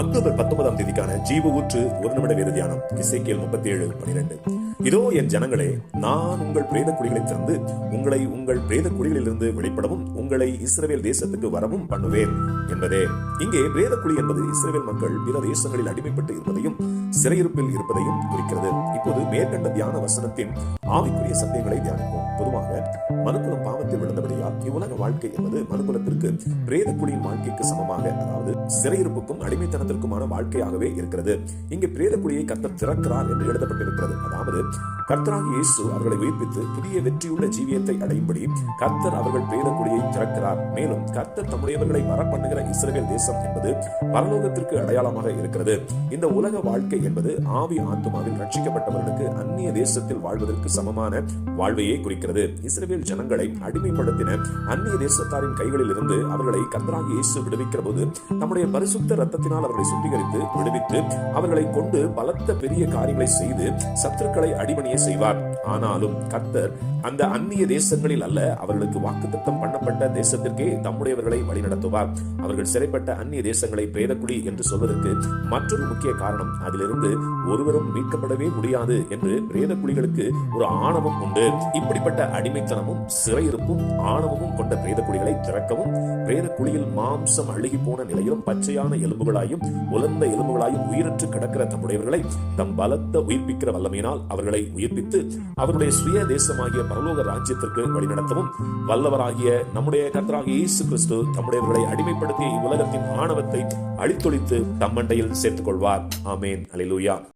October பத்தொன்பதாம் தேதிக்கான ஜீவ ஊற்று ஒரு நிமிட வேறு தியானம் இசைக்கியல் முப்பத்தி ஏழு பனிரெண்டு. இதோ என் ஜனங்களே நான் உங்கள் பிரேத குடிகளை திறந்து உங்களை உங்கள் பிரேத குடிகளிலிருந்து வெளிப்படவும் உங்களை இஸ்ரேல் தேசத்துக்கு வரவும் பண்ணுவேன் என்பதே. இங்கே பிரேத குழி என்பது இஸ்ரேல் மக்கள் பிற தேசங்களில் அடிமைப்பட்டு இருப்பதையும் சிறையிருப்பில் இருப்பதையும் குறிக்கிறது. இப்போது மேற்கண்ட தியான வசனத்தின் ஆவிக்குரிய சத்தியங்களை தியானிப்போம். பொதுவாக மனுக்குலம் பாவத்தில் விழுந்தபடியால் இவ்வுலக வாழ்க்கை என்பது மனுக்குலத்திற்கு பிரேத குழியின் வாழ்க்கைக்கு சமமாக அதாவது சிறையிருப்புக்கும் அடிமைத்தனத்திற்குமான வாழ்க்கையாகவே இருக்கிறது. இங்கு பிரேத குழியை கத்த திறக்கிறார் என்று எழுதப்பட்டிருக்கிறது. அதாவது it. கர்த்தராக இயேசு அவர்களை உயிர்ப்பித்து புதிய வெற்றியுள்ள ஜீவியத்தை அடையும்படி கர்த்தர் அவர்கள் பேரக்குடியை திறக்கிறார். மேலும் கர்த்தர் தம்முடையவர்களை வரப்பண்ணுகிற இஸ்ரேல் தேசம் என்பது பரலோகத்திற்கு அடையாளமாக இருக்கிறது. இந்த உலக வாழ்க்கை என்பது ஆவி ஆத்மாவில் ரட்சிக்கப்பட்டவர்களுக்கு அந்நிய தேசத்தில் வாழ்வதற்கு சமமான வாழ்வையே குறிக்கிறது. இஸ்ரேல் ஜனங்களை அடிமைப்படுத்தின அந்நிய தேசத்தாரின் கைகளில் இருந்து அவர்களை கர்த்தராக இயேசு விடுவிக்கிற போது நம்முடைய பரிசுத்த ரத்தத்தினால் அவர்களை சுத்திகரித்து விடுவித்து அவர்களை கொண்டு பலத்த பெரிய காரியங்களை செய்து சத்துருக்களை அடிபணிய செய்வார். ஆனாலும் கத்தர் அந்த அந்நிய தேசங்களில் அல்ல அவர்களுக்கு வாக்குத்தத்தம் பண்ணப்பட்ட தேசத்திற்கே தம்முடையவர்களை வழிநடத்துவார். அவர்கள் சிறைப்பட்ட அந்நிய தேசங்களை பேதக்குடி என்று சொல்வதற்கு மற்றொரு முக்கிய காரணம் அதிலிருந்து ஒருவரும் மீட்கப்படவே முடியாது என்று பிரேதக்குடிகளுக்கு ஒரு ஆணவம் உண்டு. இப்படிப்பட்ட அடிமைத்தனமும் சிறையிருப்பும் ஆணவமும் கொண்ட பிரேத குழிகளை திறக்கவும் பிரேத குழியில் மாம்சம் அழுகி போன நிலையிலும் பச்சையான எலும்புகளாயும் உலர்ந்த எலும்புகளாயும் உயிரற்று கிடக்கிற தம்முடையவர்களை தம் பலத்த உயிர்ப்பிக்கிற வல்லமையினால் அவர்களை உயிர்ப்பித்து அவருடைய சுய தேசமாகிய பரலோக ராஜ்யத்திற்கு வழிநடத்தவும் வல்லவராகிய நம்முடைய கர்த்தராகிய இயேசு கிறிஸ்து தம்முடையவர்களை அடிமைப்படுத்திய இவ்வுலகத்தின் ஆணவத்தை அழித்தொழித்து தம்மண்டையில் சேர்த்துக் கொள்வார் ஆமேன். அலிலூயா